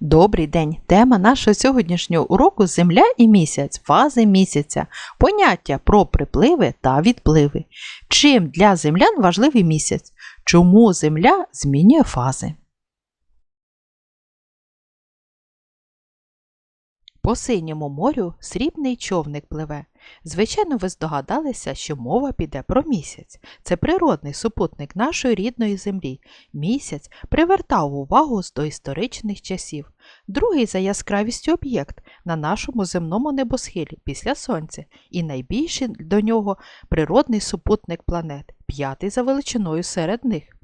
Добрий день! Тема нашого сьогоднішнього уроку Земля і місяць, фази місяця, поняття про припливи та відпливи. Чим для землян важливий місяць? Чому Земля змінює фази? По синьому морю срібний човник пливе. Звичайно, ви здогадалися, що мова піде про місяць. Це природний супутник нашої рідної землі. Місяць привертав увагу з доісторичних часів. Другий за яскравістю об'єкт на нашому земному небосхилі після Сонця і найбільший до нього природний супутник планет, п'ятий за величиною серед них.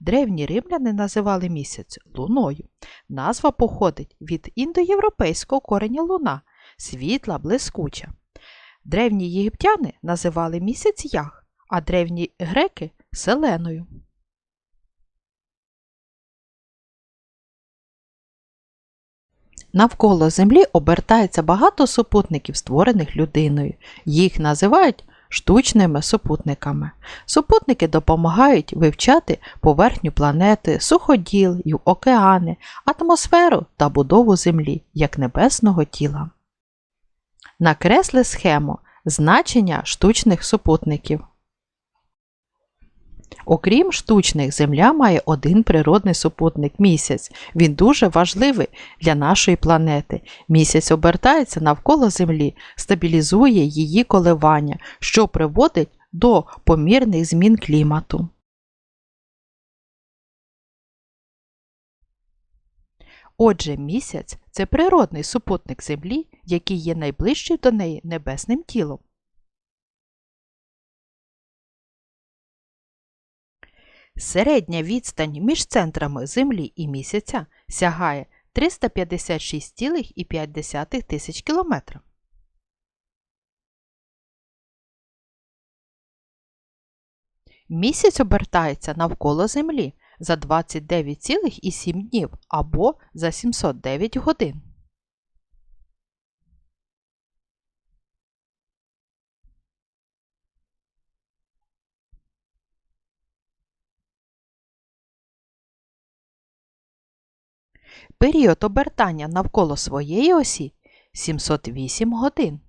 Древні римляни називали місяць луною. Назва походить від індоєвропейського кореня луна, світла, блискуча. Древні єгиптяни називали місяць ях, а древні греки селеною. Навколо Землі обертається багато супутників, створених людиною. Їх називають штучними супутниками. Супутники допомагають вивчати поверхню планети, суходіл океани, атмосферу та будову Землі як небесного тіла. Накресли схему значення штучних супутників. Окрім штучних, Земля має один природний супутник місяць. Він дуже важливий для нашої планети. Місяць обертається навколо Землі, стабілізує її коливання, що приводить до помірних змін клімату. Отже, місяць це природний супутник Землі, який є найближчим до неї небесним тілом. Середня відстань між центрами Землі і місяця сягає 356,5 тисяч кілометрів. Місяць обертається навколо Землі за 29,7 днів або за 709 годин. Період обертання навколо своєї осі 708 годин.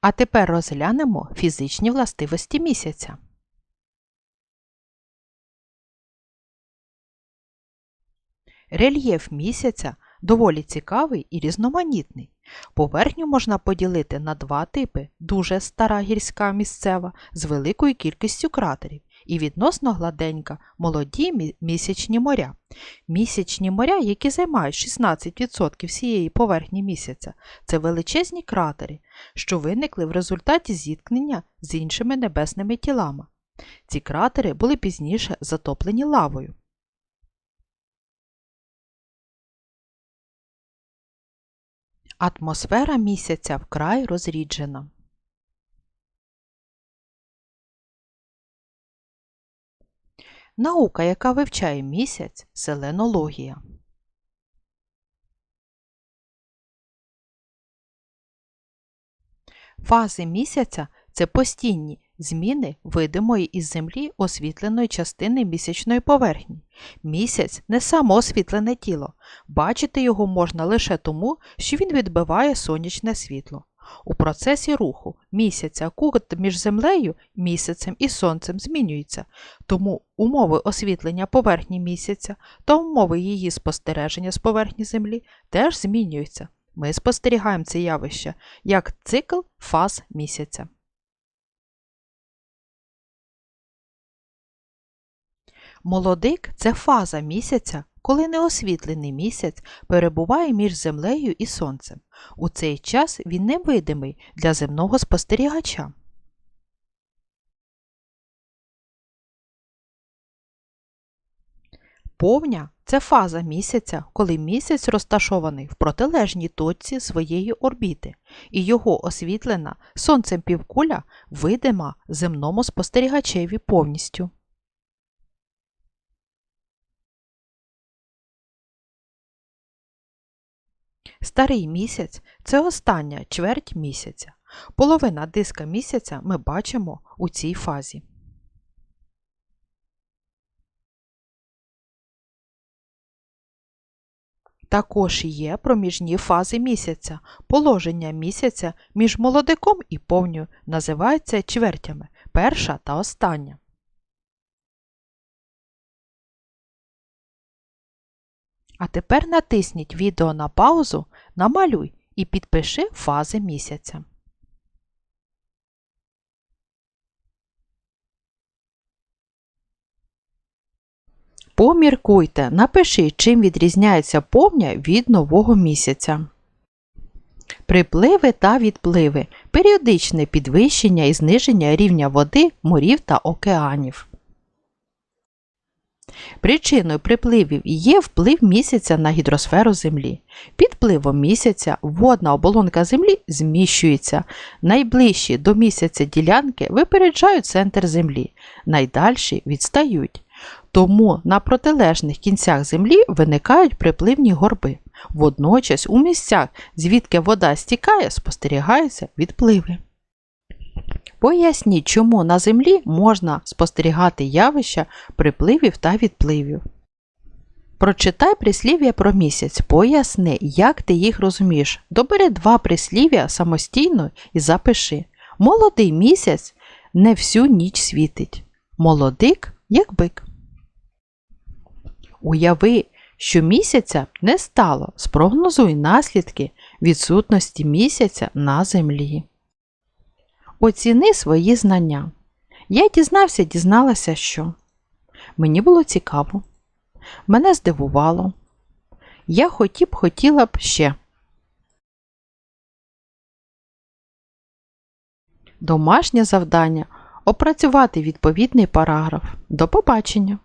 А тепер розглянемо фізичні властивості місяця. Рельєф місяця доволі цікавий і різноманітний. Поверхню можна поділити на два типи дуже стара гірська місцева з великою кількістю кратерів і відносно гладенька молоді місячні моря. Місячні моря, які займають 16% всієї поверхні місяця, це величезні кратери, що виникли в результаті зіткнення з іншими небесними тілами. Ці кратери були пізніше затоплені лавою. Атмосфера місяця вкрай розріджена. Наука, яка вивчає місяць селенологія. Фази місяця це постійні зміни видимої із Землі освітленої частини місячної поверхні. Місяць не самоосвітлене тіло. Бачити його можна лише тому, що він відбиває сонячне світло. У процесі руху місяця кут між землею, місяцем і сонцем змінюється, тому умови освітлення поверхні місяця та умови її спостереження з поверхні Землі теж змінюються. Ми спостерігаємо це явище як цикл фаз місяця. Молодик це фаза місяця, коли неосвітлений місяць перебуває між землею і сонцем. У цей час він невидимий для земного спостерігача. Повня це фаза місяця, коли місяць розташований в протилежній точці своєї орбіти, і його освітлена сонцем півкуля видима земному спостерігачеві повністю. Старий місяць це остання чверть місяця. Половина диска місяця ми бачимо у цій фазі. Також є проміжні фази місяця. Положення місяця між молодиком і повню називаються чвертями перша та остання. А тепер натисніть відео на паузу, намалюй і підпиши фази місяця. Поміркуйте, напиши, чим відрізняється повня від нового місяця. Припливи та відпливи періодичне підвищення і зниження рівня води, морів та океанів. Причиною припливів є вплив місяця на гідросферу Землі. Під впливом місяця водна оболонка Землі зміщується. Найближчі до місяця ділянки випереджають центр Землі, найдальші відстають. Тому на протилежних кінцях Землі виникають припливні горби. Водночас у місцях, звідки вода стікає, спостерігаються відпливи. Поясніть, чому на Землі можна спостерігати явища припливів та відпливів. Прочитай прислів'я про місяць, поясни, як ти їх розумієш. Добери два прислів'я самостійно і запиши. Молодий місяць не всю ніч світить. Молодик, як бик. Уяви, що місяця не стало. Спрогнозуй наслідки відсутності місяця на землі. Оціни свої знання. Я дізнався, дізналася, що мені було цікаво, мене здивувало. Я хотів хотіла б ще. Домашнє завдання опрацювати відповідний параграф. До побачення!